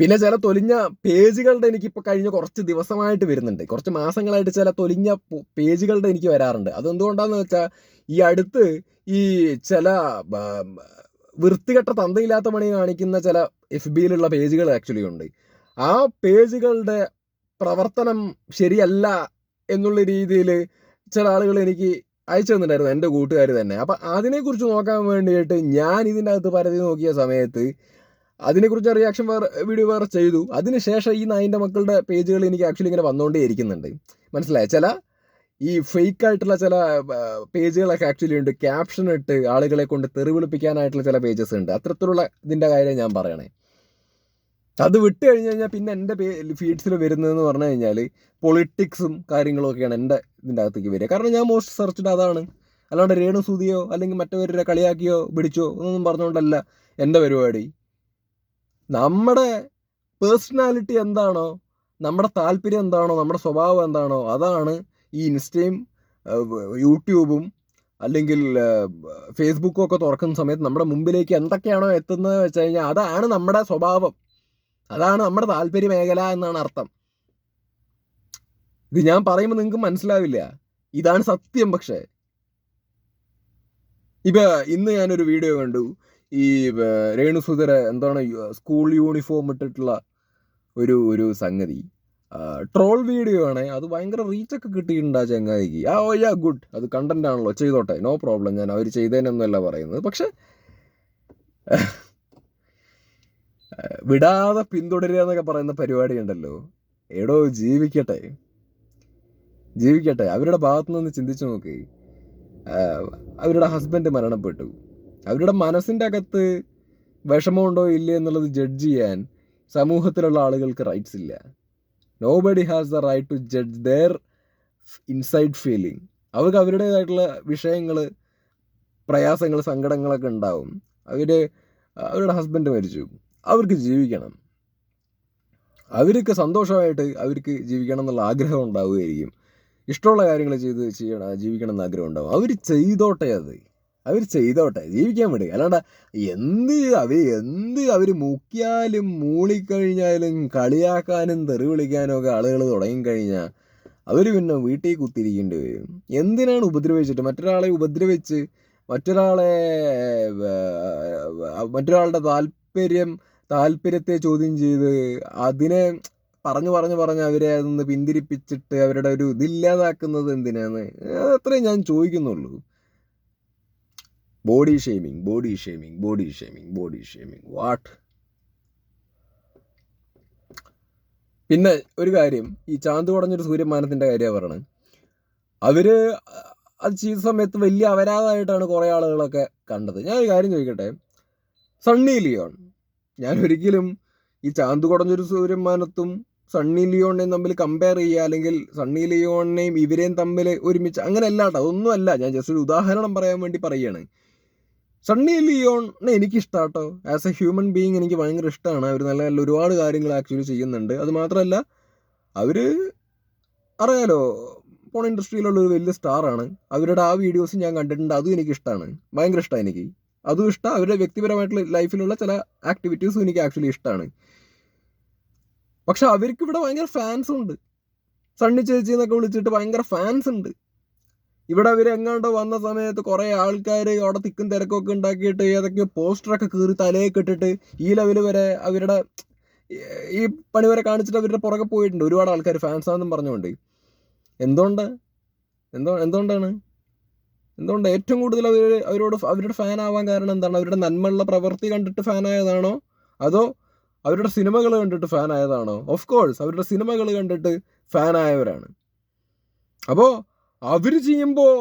പിന്നെ ചില തൊലിഞ്ഞ പേജുകളുടെ എനിക്ക് ഇപ്പൊ കഴിഞ്ഞ കുറച്ച് ദിവസമായിട്ട് വരുന്നുണ്ട്. കുറച്ച് മാസങ്ങളായിട്ട് ചില തൊലിഞ്ഞ പേജുകളുടെ എനിക്ക് വരാറുണ്ട്. അതെന്തുകൊണ്ടാന്ന് വെച്ചാൽ ഈ അടുത്ത് ഈ ചില വൃത്തികെട്ട തന്തയില്ലാത്ത പണി കാണിക്കുന്ന ചില എഫ് ബിയിലുള്ള പേജുകൾ ആക്ച്വലി ഉണ്ട്. ആ പേജുകളുടെ പ്രവർത്തനം ശരിയല്ല എന്നുള്ള രീതിയിൽ ചില ആളുകൾ എനിക്ക് അയച്ചു തന്നിട്ടുണ്ടായിരുന്നു എന്റെ കൂട്ടുകാർ തന്നെ. അപ്പം അതിനെക്കുറിച്ച് നോക്കാൻ വേണ്ടിയിട്ട് ഞാൻ ഇതിന്റെ അകത്ത് പരതി നോക്കിയ സമയത്ത് അതിനെക്കുറിച്ച് റിയാക്ഷൻ വേറെ വീഡിയോ വേറെ ചെയ്തു. അതിനുശേഷം ഈ നായിന്റെ മക്കളുടെ പേജുകൾ എനിക്ക് ആക്ച്വലി ഇങ്ങനെ വന്നുകൊണ്ടേ ഇരിക്കുന്നുണ്ട്. മനസ്സിലായ? ചില ഈ ഫേക്ക് ആയിട്ടുള്ള ചില പേജുകളൊക്കെ ആക്ച്വലി ഉണ്ട്. ക്യാപ്ഷൻ ഇട്ട് ആളുകളെ കൊണ്ട് തെറിവിളിപ്പിക്കാനായിട്ടുള്ള ചില പേജസ് ഉണ്ട്. അത്തരത്തിലുള്ള ഇതിന്റെ കാര്യം ഞാൻ പറയണേ. അത് വിട്ട് കഴിഞ്ഞ് കഴിഞ്ഞാൽ പിന്നെ എന്റെ പേ ഫീഡ്സിൽ വരുന്നതെന്ന് പറഞ്ഞു കഴിഞ്ഞാൽ പൊളിറ്റിക്സും കാര്യങ്ങളൊക്കെയാണ് എന്റെ ഇതിന്റെ അകത്തേക്ക് വരിക. കാരണം ഞാൻ മോസ്റ്റ് സെർച്ചിട്ട് അതാണ്. അല്ലാണ്ട് രേണു സുതിയോ അല്ലെങ്കിൽ മറ്റവരുടെ കളിയാക്കിയോ പിടിച്ചോ എന്നൊന്നും പറഞ്ഞുകൊണ്ടല്ല എന്റെ പരിപാടി. നമ്മുടെ പേഴ്സണാലിറ്റി എന്താണോ നമ്മുടെ താല്പര്യം എന്താണോ നമ്മുടെ സ്വഭാവം എന്താണോ അതാണ് ഈ ഇൻസ്റ്റയും യൂട്യൂബും അല്ലെങ്കിൽ ഫേസ്ബുക്കും ഒക്കെ തുറക്കുന്ന സമയത്ത് നമ്മുടെ മുമ്പിലേക്ക് എന്തൊക്കെയാണോ എത്തുന്നത് വെച്ച് കഴിഞ്ഞാൽ അതാണ് നമ്മുടെ സ്വഭാവം. അതാണ് നമ്മുടെ താല്പര്യ മേഖല എന്നാണ് അർത്ഥം. ഇത് ഞാൻ പറയുമ്പോൾ നിങ്ങൾക്ക് മനസ്സിലാവില്ല. ഇതാണ് സത്യം പക്ഷേ. ഇപ്പൊ ഇന്ന് ഞാനൊരു വീഡിയോ കണ്ടു. ഈ രേണു സുധര എന്താണ് സ്കൂൾ യൂണിഫോം ഇട്ടിട്ടുള്ള ഒരു ഒരു സംഗതി. ട്രോൾ വീഡിയോ ആണ് അത് ഭയങ്കര റീച്ചൊക്കെ കിട്ടിയിട്ടുണ്ട് ആ ചങ്ങായിക്ക്. ആ ഓ യാ ഗുഡ് അത് കണ്ടന്റ് ആണല്ലോ. ചെയ്തോട്ടെ. നോ പ്രോബ്ലം ഞാൻ അവർ ചെയ്തതിനൊന്നുമല്ല പറയുന്നത്. പക്ഷെ വിടാതെ പിന്തുടരുക എന്നൊക്കെ പറയുന്ന പരിപാടി ഉണ്ടല്ലോ. എടോ ജീവിക്കട്ടെ. ജീവിക്കട്ടെ. അവരുടെ ഭാഗത്തു നിന്ന് ചിന്തിച്ചു നോക്കി. അവരുടെ ഹസ്ബൻഡ് മരണപ്പെട്ടു. അവരുടെ മനസ്സിന്റെ അകത്ത് വിഷമമുണ്ടോ ഇല്ലേ എന്നുള്ളത് ജഡ്ജ് ചെയ്യാൻ സമൂഹത്തിലുള്ള ആളുകൾക്ക് റൈറ്റ്സ് ഇല്ല. Nobody has the right to judge their inside feeling അവർക്ക് അവരുടേതായിട്ടുള്ള വിഷയങ്ങൾ പ്രയാസങ്ങൾ സങ്കടങ്ങളൊക്കെ ഉണ്ടാവും. അവർ അവരുടെ ഹസ്ബൻഡ് മരിച്ചു. അവർക്ക് ജീവിക്കണം. അവർക്ക് സന്തോഷമായിട്ട് അവർക്ക് ജീവിക്കണം എന്നുള്ള ആഗ്രഹം ഉണ്ടാവുകയായിരിക്കും. ഇഷ്ടമുള്ള കാര്യങ്ങൾ ചെയ്ത് ചെയ്യണം ജീവിക്കണം എന്ന് ആഗ്രഹം ഉണ്ടാവും. അവർ ചെയ്തോട്ടെ അത്. അവർ ചെയ്തോട്ടെ ജീവിക്കാൻ വേണ്ടി അല്ലാണ്ട് എന്ത് അവർ എന്ത് അവർ മുക്കിയാലും മൂളിക്കഴിഞ്ഞാലും കളിയാക്കാനും തെറി വിളിക്കാനും ഒക്കെ ആളുകൾ തുടങ്ങിക്കഴിഞ്ഞാൽ അവർ പിന്നെ വീട്ടിൽ കുത്തിരിക്കേണ്ടി വരും. എന്തിനാണ് ഉപദ്രവിച്ചിട്ട്? മറ്റൊരാളെ ഉപദ്രവിച്ച് മറ്റൊരാളെ മറ്റൊരാളുടെ താല്പര്യം താല്പര്യത്തെ ചോദ്യം ചെയ്ത് അതിനെ പറഞ്ഞു പറഞ്ഞു പറഞ്ഞ് അവരെ അതൊന്ന് പിന്തിരിപ്പിച്ചിട്ട് അവരുടെ ഒരു ഇതില്ലാതാക്കുന്നത് എന്തിനാന്ന്? അത്രയും ഞാൻ ചോദിക്കുന്നുള്ളൂ. Body shaming body shaming body shaming body shaming what പിന്നെ ഒരു കാര്യം ഈ ചാന്ത് കുടഞ്ഞൊരു സൂര്യമാനത്തിന്റെ കാര്യമാണ് പറയണത് അവർ അത് ചെയ്ത സമയത്ത് വലിയ അപരാധമായിട്ടാണ് കുറേ ആളുകളൊക്കെ കണ്ടത്. ഞാൻ ഒരു കാര്യം ചോദിക്കട്ടെ? Sunny Leone. ഞാൻ ഒരിക്കലും ഈ ചാന്ത് കുടഞ്ഞൊരു സൂര്യമാനത്തും സണ്ണി ലിയോണിനെയും തമ്മിൽ കമ്പയർ ചെയ്യുക അല്ലെങ്കിൽ സണ്ണി ലിയോണിനെയും ഇവരെയും തമ്മിൽ ഒരുമിച്ച് അങ്ങനെ അല്ല കേട്ടോ അതൊന്നും അല്ല ഞാൻ ജസ്റ്റ് ഒരു ഉദാഹരണം പറയാൻ വേണ്ടി പറയുകയാണ്. സണ്ണി ലിയോൺ എനിക്ക് കേട്ടോ ആസ് എ ഹ്യൂമൻ ബീങ് എനിക്ക് ഭയങ്കര ഇഷ്ടമാണ് അവർ നല്ല നല്ല ഒരുപാട് കാര്യങ്ങൾ ആക്ച്വലി ചെയ്യുന്നുണ്ട്. അത് മാത്രമല്ല അവർ അറിയാലോ പോൺ ഇൻഡസ്ട്രിയിലുള്ള ഒരു വലിയ സ്റ്റാറാണ് അവരുടെ ആ വീഡിയോസ് ഞാൻ കണ്ടിട്ടുണ്ട്. അതും എനിക്ക് ഇഷ്ടമാണ് ഭയങ്കര ഇഷ്ടമാണ് എനിക്ക്. അതും ഇഷ്ടം. അവരുടെ വ്യക്തിപരമായിട്ടുള്ള ലൈഫിലുള്ള ചില ആക്ടിവിറ്റീസും എനിക്ക് ആക്ച്വലി ഇഷ്ടമാണ് പക്ഷെ അവർക്ക് ഇവിടെ ഭയങ്കര ഫാൻസ് ഉണ്ട്. സണ്ണി ചേച്ചി എന്നൊക്കെ വിളിച്ചിട്ട് ഭയങ്കര ഫാൻസ് ഉണ്ട്. ഇവിടെ അവരെങ്ങാണ്ട് വന്ന സമയത്ത് കുറേ ആൾക്കാർ അവിടെ തിക്കും തിരക്കൊക്കെ ഉണ്ടാക്കിയിട്ട് ഏതൊക്കെയോ പോസ്റ്ററൊക്കെ കീറി തലയെ കെട്ടിട്ട് ഈ ലെവൽ വരെ അവരുടെ ഈ പണി വരെ കാണിച്ചിട്ട് അവരുടെ പുറകെ പോയിട്ടുണ്ട്. ഒരുപാട് ആൾക്കാർ ഫാൻസാണെന്നും പറഞ്ഞുകൊണ്ട്. എന്തുകൊണ്ട്? എന്തോ എന്തുകൊണ്ടാണ്? എന്തുകൊണ്ട് ഏറ്റവും കൂടുതൽ അവർ അവരോട് അവരുടെ ഫാൻ ആവാൻ കാരണം എന്താണ്? അവരുടെ നന്മയുള്ള പ്രവൃത്തി കണ്ടിട്ട് ഫാൻ ആയതാണോ? അതോ അവരുടെ സിനിമകൾ കണ്ടിട്ട് ഫാൻ ആയതാണോ? ഓഫ് കോഴ്സ് അവരുടെ സിനിമകൾ കണ്ടിട്ട് ഫാൻ ആയവരാണ്. അപ്പോൾ അവർ ചെയ്യുമ്പോൾ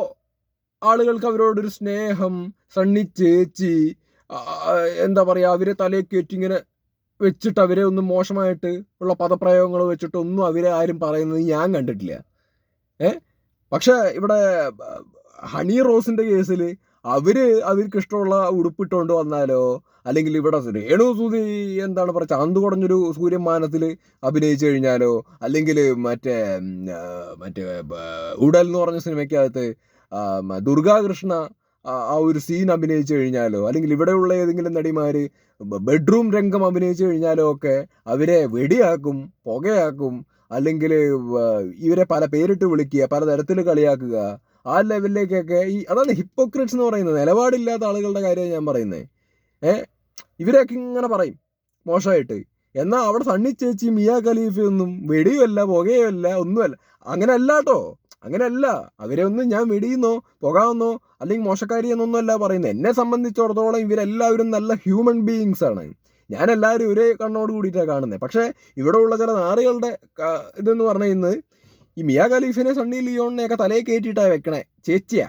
ആളുകൾക്ക് അവരോടൊരു സ്നേഹം സണ്ണി ചേച്ചി എന്താ പറയുക അവരെ തലയിൽ കയറ്റി ഇങ്ങനെ വെച്ചിട്ട് അവരെ ഒന്നും മോശമായിട്ട് ഉള്ള പദപ്രയോഗങ്ങൾ വെച്ചിട്ട് ഒന്നും അവരെ ആരും പറയുന്നത് ഞാൻ കണ്ടിട്ടില്ല. ഏ? പക്ഷെ ഇവിടെ ഹണി റോസിന്റെ കേസിൽ അവർ അവർക്ക് ഇഷ്ടമുള്ള ഉടുപ്പിട്ടുകൊണ്ട് വന്നാലോ അല്ലെങ്കിൽ ഇവിടെ രേണു സൂതി എന്താണ് പറയുക ചാന്ത് കുടഞ്ഞൊരു സൂര്യമാനത്തിൽ അഭിനയിച്ചു കഴിഞ്ഞാലോ? അല്ലെങ്കിൽ മറ്റേ മറ്റേ ഉടൽ എന്ന് പറഞ്ഞ സിനിമയ്ക്കകത്ത് ദുർഗാകൃഷ്ണ ആ ഒരു സീൻ അഭിനയിച്ചു കഴിഞ്ഞാലോ? അല്ലെങ്കിൽ ഇവിടെയുള്ള ഏതെങ്കിലും നടിമാർ ബെഡ്റൂം രംഗം അഭിനയിച്ചു കഴിഞ്ഞാലോ ഒക്കെ അവരെ വെടിയാക്കും പുകയാക്കും അല്ലെങ്കിൽ ഇവരെ പല പേരിട്ട് വിളിക്കുക പലതരത്തിൽ കളിയാക്കുക. ആ ലെവലിലേക്കൊക്കെ ഈ അതാണ് ഹിപ്പോക്രിറ്റ്സ് എന്ന് പറയുന്നത്. നിലപാടില്ലാത്ത ആളുകളുടെ കാര്യമാണ് ഞാൻ പറയുന്നത്. ഏ? ഇവരൊക്കെ ഇങ്ങനെ പറയും. മോശമായിട്ട്. എന്നാൽ അവിടെ സണ്ണി ചേച്ചി മിയ ഖലീഫയൊന്നും വെടിയുമല്ല പുകയുമല്ല ഒന്നുമല്ല. അങ്ങനെ അല്ല കേട്ടോ അങ്ങനെയല്ല. അവരെ ഒന്നും ഞാൻ വെടിയുന്നോ പുകാവുന്നോ അല്ലെങ്കിൽ മോശക്കാരി എന്നൊന്നുമല്ല പറയുന്നത് എന്നെ സംബന്ധിച്ചിടത്തോളം ഇവരെല്ലാവരും നല്ല ഹ്യൂമൻ ബീയിങ്സ് ആണ്. ഞാൻ എല്ലാവരും ഒരേ കണ്ണോട് കൂടിയിട്ടാണ് കാണുന്നത് പക്ഷേ ഇവിടെ ഉള്ള ചില നാറികളുടെ ഇതെന്ന് പറഞ്ഞു കഴിഞ്ഞാൽ ഈ മിയ ഖലീഫിനെ സണ്ണി ലിയോണിനെയൊക്കെ തലയിൽ കയറ്റിയിട്ടാണ് വെക്കണേ. ചേച്ചിയാ.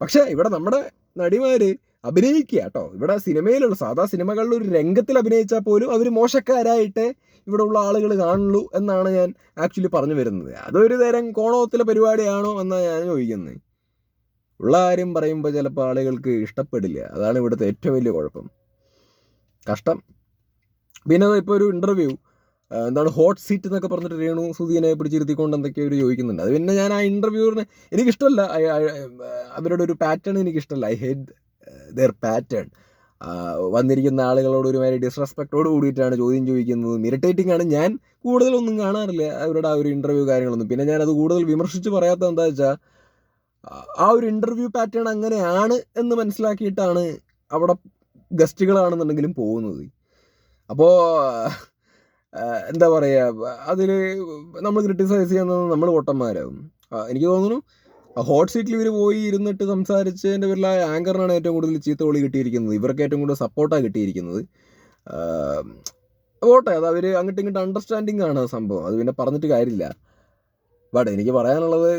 പക്ഷേ ഇവിടെ നമ്മുടെ നടിമാര് അഭിനയിക്കുക കേട്ടോ. ഇവിടെ സിനിമയിലുള്ള സാധാ സിനിമകളിൽ ഒരു രംഗത്തിൽ അഭിനയിച്ചാൽ പോലും അവർ മോശക്കാരായിട്ട് ഇവിടെ ഉള്ള ആളുകൾ കാണുള്ളൂ എന്നാണ് ഞാൻ ആക്ച്വലി പറഞ്ഞു വരുന്നത്. അതൊരു തരം കോണോത്തിലെ പരിപാടിയാണോ എന്നാണ് ഞാൻ ചോദിക്കുന്നത്. ഉള്ള കാര്യം പറയുമ്പോൾ ചിലപ്പോൾ ആളുകൾക്ക് ഇഷ്ടപ്പെടില്ല. അതാണ് ഇവിടുത്തെ ഏറ്റവും വലിയ കുഴപ്പം. കഷ്ടം. പിന്നെ ഇപ്പോൾ ഒരു ഇന്റർവ്യൂ എന്താണ് ഹോട്ട് സീറ്റ് എന്നൊക്കെ പറഞ്ഞിട്ട് രേണു സുധീനെ പിടിച്ചിരുത്തിക്കൊണ്ട് എന്തൊക്കെയോ ഒരു ചോദിക്കുന്നുണ്ട്. അത് പിന്നെ ഞാൻ ആ ഇന്റർവ്യൂവിന് എനിക്കിഷ്ടമല്ല. അവരുടെ ഒരു പാറ്റേൺ എനിക്കിഷ്ടമല്ല. ഐ ഹേറ്റ് ദർ പാറ്റേൺ വന്നിരിക്കുന്ന ആളുകളോട് ഒരുമാതിരി ഡിസ്റെസ്പെക്റ്റോട് കൂടിയിട്ടാണ് ചോദ്യം ചോദിക്കുന്നത്. ഇറിറ്റേറ്റിംഗ് ആണ്. ഞാൻ കൂടുതലൊന്നും കാണാറില്ല അവരുടെ ആ ഒരു ഇന്റർവ്യൂ കാര്യങ്ങളൊന്നും. പിന്നെ ഞാനത് കൂടുതൽ വിമർശിച്ച് പറയാത്ത എന്താ വെച്ചാൽ ആ ഒരു ഇന്റർവ്യൂ പാറ്റേൺ അങ്ങനെയാണ് എന്ന് മനസ്സിലാക്കിയിട്ടാണ് അവിടെ ഗസ്റ്റുകളാണെന്നുണ്ടെങ്കിലും പോകുന്നത്. അപ്പോൾ എന്താ പറയുക അതിൽ നമ്മൾ ക്രിട്ടിസൈസ് ചെയ്യുന്നത് നമ്മൾ പൊട്ടന്മാരാകും എനിക്ക് തോന്നുന്നു ഹോട്ട് സീറ്റിൽ ഇവർ പോയി ഇരുന്നിട്ട് സംസാരിച്ചതിന്റെ പേരിൽ ആ ആങ്കറിനാണ് ഏറ്റവും കൂടുതൽ ചീത്ത വിളി കിട്ടിയിരിക്കുന്നത്. ഇവർക്ക് ഏറ്റവും കൂടുതൽ സപ്പോർട്ടാണ് കിട്ടിയിരിക്കുന്നത്. പോട്ടെ അത് അവർ അങ്ങോട്ടും ഇങ്ങോട്ടും അണ്ടർസ്റ്റാൻഡിങ് ആണ് സംഭവം. അത് പിന്നെ പറഞ്ഞിട്ട് കാര്യമില്ല. ബട്ട് എനിക്ക് പറയാനുള്ളത്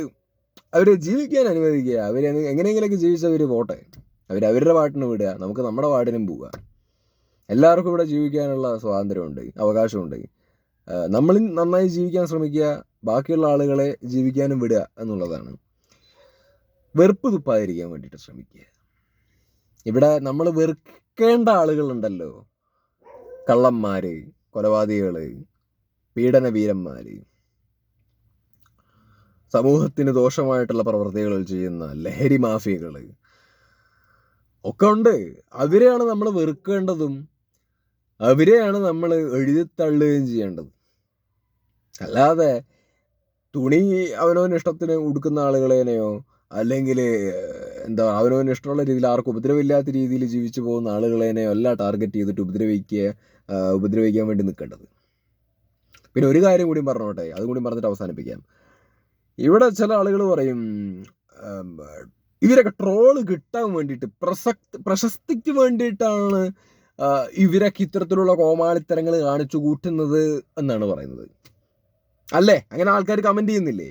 അവർ ജീവിക്കാൻ അനുവദിക്കുക. അവർ എങ്ങനെയെങ്കിലൊക്കെ ജീവിച്ചവർ പോട്ടെ. അവർ അവരുടെ പാട്ടിന് വിടുക. നമുക്ക് നമ്മുടെ പാട്ടിനും പോവുക. എല്ലാവർക്കും ഇവിടെ ജീവിക്കാനുള്ള സ്വാതന്ത്ര്യമുണ്ട് അവകാശമുണ്ട്. നമ്മൾ നന്നായി ജീവിക്കാൻ ശ്രമിക്കുക. ബാക്കിയുള്ള ആളുകളെ ജീവിക്കാനും വിടുക എന്നുള്ളതാണ്. വെറുപ്പ് തുപ്പാതിരിക്കാൻ വേണ്ടിയിട്ട് ശ്രമിക്കുക. ഇവിടെ നമ്മൾ വെറുക്കേണ്ട ആളുകളുണ്ടല്ലോ. കള്ളന്മാർ കൊലപാതകൾ പീഡനവീരന്മാര്. സമൂഹത്തിന് ദോഷമായിട്ടുള്ള പ്രവർത്തികൾ ചെയ്യുന്ന ലഹരി മാഫിയകൾ ഒക്കെ ഉണ്ട്. അവരെയാണ് നമ്മൾ വെറുക്കേണ്ടതും അവരെയാണ് നമ്മൾ എഴുതിത്തള്ളുകയും ചെയ്യേണ്ടത്. അല്ലാതെ തുണി അവനവന് ഇഷ്ടത്തിന് ഉടുക്കുന്ന ആളുകളേനെയോ അല്ലെങ്കിൽ എന്താ അവനവന് ഇഷ്ടമുള്ള രീതിയിൽ ആർക്കും ഉപദ്രവമില്ലാത്ത രീതിയിൽ ജീവിച്ചു പോകുന്ന ആളുകളെ അല്ല ടാർഗറ്റ് ചെയ്തിട്ട് ഉപദ്രവിക്കുക ഉപദ്രവിക്കാൻ വേണ്ടി നിൽക്കേണ്ടത്. പിന്നെ ഒരു കാര്യം കൂടി പറഞ്ഞോട്ടെ അതും കൂടി പറഞ്ഞിട്ട് അവസാനിപ്പിക്കാം. ഇവിടെ ചില ആളുകൾ പറയും ഇവരൊക്കെ ട്രോൾ കിട്ടാൻ വേണ്ടിയിട്ട് പ്രസക്തി പ്രശസ്തിക്ക് വേണ്ടിയിട്ടാണ് ഇവരൊക്കെ ഇത്തരത്തിലുള്ള കോമാളിത്തരങ്ങൾ കാണിച്ചു കൂട്ടുന്നത് എന്നാണ് പറയുന്നത്. അല്ലേ? അങ്ങനെ ആൾക്കാർ കമന്റ് ചെയ്യുന്നില്ലേ?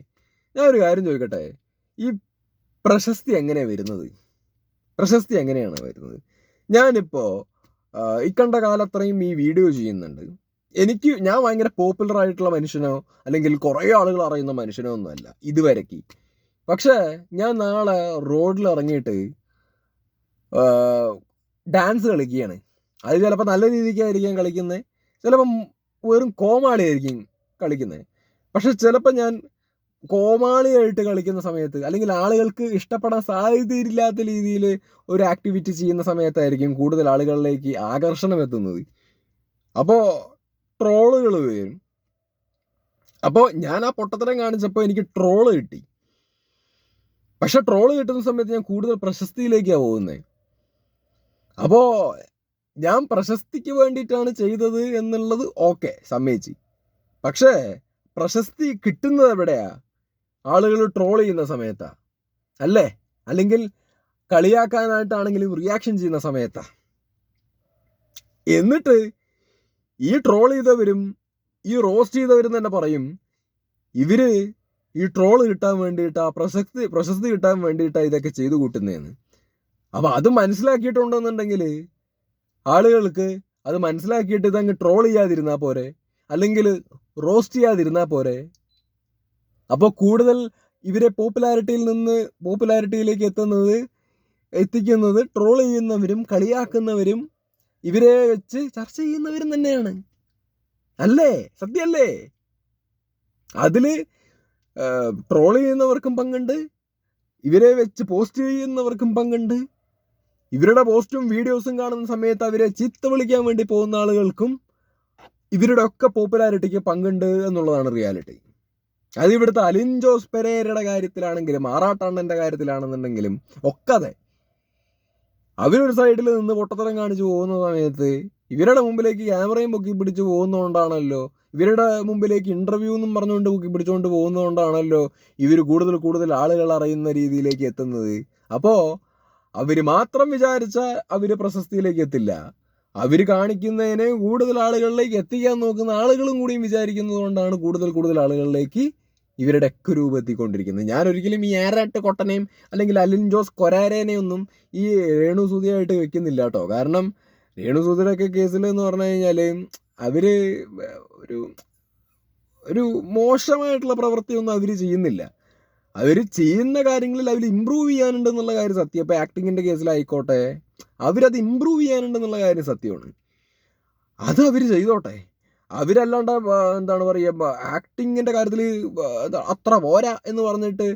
ഞാൻ ഒരു കാര്യം ചോദിക്കട്ടെ ഈ പ്രശസ്തി എങ്ങനെയാണ് വരുന്നത്? പ്രശസ്തി എങ്ങനെയാണ് വരുന്നത്? ഞാനിപ്പോൾ ഇക്കണ്ട കാലത്രയും ഈ വീഡിയോ ചെയ്യുന്നുണ്ട്. എനിക്ക് ഞാൻ ഭയങ്കര പോപ്പുലർ ആയിട്ടുള്ള മനുഷ്യനോ അല്ലെങ്കിൽ കുറേ ആളുകൾ അറിയുന്ന മനുഷ്യനോ ഒന്നുമല്ല ഇതുവരയ്ക്ക് പക്ഷേ ഞാൻ നാളെ റോഡിൽ ഇറങ്ങിയിട്ട് ഡാൻസ് കളിക്കുകയാണ്. അത് ചിലപ്പോൾ നല്ല രീതിക്കായിരിക്കും കളിക്കുന്നത്. ചിലപ്പം വെറും കോമാളിയായിരിക്കും കളിക്കുന്നത്. പക്ഷെ ചിലപ്പോൾ ഞാൻ കോമാളിയായിട്ട് കളിക്കുന്ന സമയത്ത് അല്ലെങ്കിൽ ആളുകൾക്ക് ഇഷ്ടപ്പെടാൻ സാധ്യതയില്ലാത്ത രീതിയിൽ ഒരു ആക്ടിവിറ്റി ചെയ്യുന്ന സമയത്തായിരിക്കും കൂടുതൽ ആളുകളിലേക്ക് ആകർഷണം എത്തുന്നത്. അപ്പോൾ ട്രോളുകൾ വരും. അപ്പോൾ ഞാൻ ആ പൊട്ടത്തരം കാണിച്ചപ്പോൾ എനിക്ക് ട്രോൾ കിട്ടി. പക്ഷെ ട്രോൾ കിട്ടുന്ന സമയത്ത് ഞാൻ കൂടുതൽ പ്രശസ്തിയിലേക്കാണ് പോകുന്നത് അപ്പോൾ ഞാൻ പ്രശസ്തിക്ക് വേണ്ടിയിട്ടാണ് ചെയ്തത് എന്നുള്ളത് ഓക്കെ സമ്മതിച്ച്. പക്ഷേ പ്രശസ്തി കിട്ടുന്നത് എവിടെയാ? ആളുകൾ ട്രോൾ ചെയ്യുന്ന സമയത്താ. അല്ലേ? അല്ലെങ്കിൽ കളിയാക്കാനായിട്ടാണെങ്കിലും റിയാക്ഷൻ ചെയ്യുന്ന സമയത്താ. എന്നിട്ട് ഈ ട്രോൾ ചെയ്തവരും ഈ റോസ്റ്റ് ചെയ്തവരും തന്നെ പറയും ഇവർ ഈ ട്രോൾ കിട്ടാൻ വേണ്ടിയിട്ടാ പ്രശസ്തി പ്രശസ്തി കിട്ടാൻ വേണ്ടിയിട്ടാ ഇതൊക്കെ ചെയ്തു കൂട്ടുന്നതെന്ന് അപ്പൊ അത് മനസ്സിലാക്കിയിട്ടുണ്ടെന്നുണ്ടെങ്കിൽ ആളുകൾക്ക് അത് മനസ്സിലാക്കിയിട്ട് ഇതങ്ങ് ട്രോൾ ചെയ്യാതിരുന്നാ പോരെ? അല്ലെങ്കിൽ റോസ്റ്റ് ചെയ്യാതിരുന്നാ പോരെ? അപ്പോൾ കൂടുതൽ ഇവരെ പോപ്പുലാരിറ്റിയിൽ നിന്ന് പോപ്പുലാരിറ്റിയിലേക്ക് എത്തുന്നത് എത്തിക്കുന്നത് ട്രോൾ ചെയ്യുന്നവരും കളിയാക്കുന്നവരും ഇവരെ വെച്ച് ചർച്ച ചെയ്യുന്നവരും തന്നെയാണ്. അല്ലേ? സത്യമല്ലേ? അതിൽ ട്രോൾ ചെയ്യുന്നവർക്കും പങ്കുണ്ട് ഇവരെ വെച്ച് പോസ്റ്റ് ചെയ്യുന്നവർക്കും പങ്കുണ്ട്. ഇവരുടെ പോസ്റ്റും വീഡിയോസും കാണുന്ന സമയത്ത് അവരെ ചീത്ത വിളിക്കാൻ വേണ്ടി പോകുന്ന ആളുകൾക്കും ഇവരുടെ ഒക്കെ പോപ്പുലാരിറ്റിക്ക് പങ്കുണ്ട് എന്നുള്ളതാണ് റിയാലിറ്റി അത് ഇവിടുത്തെ അലിൻ ജോസ് പെരേരയുടെ കാര്യത്തിലാണെങ്കിലും ആറാട്ടണ്ണന്റെ കാര്യത്തിലാണെന്നുണ്ടെങ്കിലും ഒക്കെ അതെ അവരൊരു സൈഡിൽ നിന്ന് പൊട്ടത്തരം കാണിച്ചു പോകുന്ന സമയത്ത് ഇവരുടെ മുമ്പിലേക്ക് ക്യാമറയും പൊക്കി പിടിച്ച് പോകുന്നതുകൊണ്ടാണല്ലോ ഇവരുടെ മുമ്പിലേക്ക് ഇന്റർവ്യൂ എന്നും പറഞ്ഞുകൊണ്ട് പൊക്കി പിടിച്ചുകൊണ്ട് പോകുന്നതുകൊണ്ടാണല്ലോ ഇവർ കൂടുതൽ കൂടുതൽ ആളുകൾ അറിയുന്ന രീതിയിലേക്ക് എത്തുന്നത്. അപ്പോൾ അവർ മാത്രം വിചാരിച്ചാൽ അവർ പ്രശസ്തിയിലേക്ക് എത്തില്ല. അവർ കാണിക്കുന്നതിനെ കൂടുതൽ ആളുകളിലേക്ക് എത്തിക്കാൻ നോക്കുന്ന ആളുകളും കൂടിയും വിചാരിക്കുന്നത് കൊണ്ടാണ് കൂടുതൽ കൂടുതൽ ആളുകളിലേക്ക് ഇവരുടെ ഒക്കെ രൂപം എത്തിക്കൊണ്ടിരിക്കുന്നത് ഞാൻ ഒരിക്കലും ഈ ഏറാട്ട് കൊട്ടനെയും അല്ലെങ്കിൽ അലിൻ ജോസ് കൊരാരേനെയൊന്നും ഈ രേണു സുതിയായിട്ട് വെക്കുന്നില്ല കേട്ടോ. കാരണം രേണു സുതിയുടെയൊക്കെ കേസിൽ എന്ന് പറഞ്ഞു കഴിഞ്ഞാൽ അവർ ഒരു ഒരു മോശമായിട്ടുള്ള പ്രവൃത്തിയൊന്നും അവർ ചെയ്യുന്നില്ല. അവർ ചെയ്യുന്ന കാര്യങ്ങളിൽ അവർ ഇമ്പ്രൂവ് ചെയ്യാനുണ്ടെന്നുള്ള കാര്യം സത്യം. ഇപ്പോൾ ആക്ടിങ്ങിന്റെ കേസിലായിക്കോട്ടെ അവരത് ഇമ്പ്രൂവ് ചെയ്യാനുണ്ടെന്നുള്ള കാര്യം സത്യമാണ്. അത് അവർ ചെയ്തോട്ടെ. അവരല്ലാണ്ട് എന്താണ് പറയുക ആക്ടിങ്ങിന്റെ കാര്യത്തിൽ അത്ര പോരാ എന്ന് പറഞ്ഞിട്ട്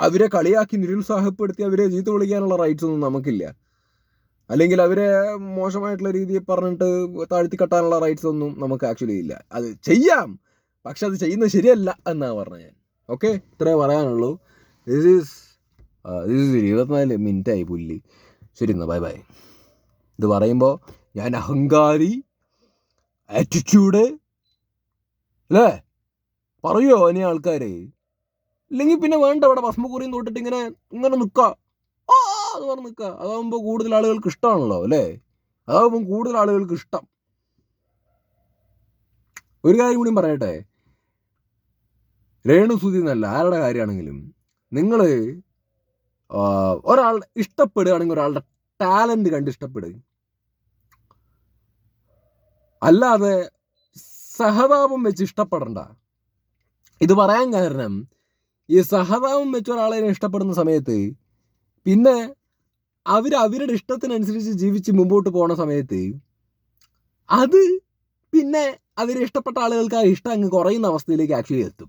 അവരെ കളിയാക്കി നിരുത്സാഹപ്പെടുത്തി അവരെ ചീത്ത വിളിക്കാനുള്ള റൈറ്റ്സ് ഒന്നും നമുക്കില്ല. അല്ലെങ്കിൽ അവരെ മോശമായിട്ടുള്ള രീതിയിൽ പറഞ്ഞിട്ട് താഴ്ത്തി കെട്ടാനുള്ള റൈറ്റ്സ് ഒന്നും നമുക്ക് ആക്ച്വലി ഇല്ല. അത് ചെയ്യാം. പക്ഷെ അത് ചെയ്യുന്നത് ശരിയല്ല എന്നാണ് പറഞ്ഞത് ഞാൻ. ഓക്കെ ഇത്രേ പറയാനുള്ളൂ. ദിസ് ഈസ് ദിസ് ഈസ് ഇരുപത്തിനാല് മിനിറ്റായി പുല്ലി ശരി എന്നാൽ ബൈ ബൈ ഇത് പറയുമ്പോൾ ഞാൻ അഹങ്കാരി ആറ്റിറ്റ്യൂഡ് അല്ലേ? പറയുമോ ഇനി ആൾക്കാർ ഇല്ലെങ്കിൽ പിന്നെ വേണ്ട അവിടെ ഭസ്മക്കുറിയും തൊട്ടിട്ട് ഇങ്ങനെ ഇങ്ങനെ എന്ന് പറഞ്ഞ് നിൽക്കുക. അതാകുമ്പോൾ കൂടുതൽ ആളുകൾക്ക് ഇഷ്ടമാണല്ലോ അല്ലേ? അതാകുമ്പോൾ കൂടുതൽ ആളുകൾക്ക് ഇഷ്ടം. ഒരു കാര്യം കൂടി പറയട്ടെ. രേണുസുതി എന്നല്ല ആരുടെ കാര്യമാണെങ്കിലും നിങ്ങൾ ഒരാൾ ഇഷ്ടപ്പെടുകയാണെങ്കിൽ ഒരാളുടെ ടാലന്റ് കണ്ട് ഇഷ്ടപ്പെടുക. അല്ലാതെ സഹതാപം വെച്ച് ഇഷ്ടപ്പെടണ്ട. ഇത് പറയാൻ കാരണം ഈ സഹതാപം വെച്ച് ഒരാളെ ഇഷ്ടപ്പെടുന്ന സമയത്ത് പിന്നെ അവർ അവരുടെ ഇഷ്ടത്തിനനുസരിച്ച് ജീവിച്ച് മുമ്പോട്ട് പോണ സമയത്ത് അത് പിന്നെ അവരെ ഇഷ്ടപ്പെട്ട ആളുകൾക്ക് ആ ഇഷ്ടം അങ്ങ് കുറയുന്ന അവസ്ഥയിലേക്ക് ആക്ച്വലി എത്തും.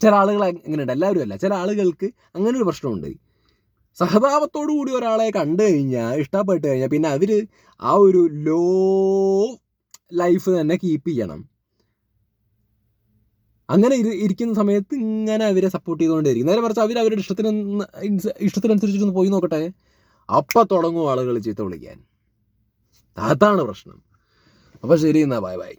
ചില ആളുകൾ അങ്ങനെയുണ്ട് എല്ലാവരും അല്ല. ചില ആളുകൾക്ക് അങ്ങനെ ഒരു പ്രശ്നമുണ്ട്. സഹതാപത്തോടു കൂടി ഒരാളെ കണ്ടു കഴിഞ്ഞാൽ ഇഷ്ടപ്പെട്ട് കഴിഞ്ഞാൽ പിന്നെ അവർ ആ ഒരു ലോ ലൈഫ് തന്നെ കീപ്പ് ചെയ്യണം. അങ്ങനെ ഇരി ഇരിക്കുന്ന സമയത്ത് ഇങ്ങനെ അവരെ സപ്പോർട്ട് ചെയ്തുകൊണ്ടേയിരിക്കും. നേരെ മറിച്ച് അവർ അവരുടെ ഇഷ്ടത്തിന് ഇഷ്ടത്തിനനുസരിച്ചൊന്ന് പോയി നോക്കട്ടെ. അപ്പം തുടങ്ങും ആളുകൾ ചീത്ത വിളിക്കാൻ. അതാണ് പ്രശ്നം. അപ്പോൾ ശരി എന്നാൽ ബൈ ബൈ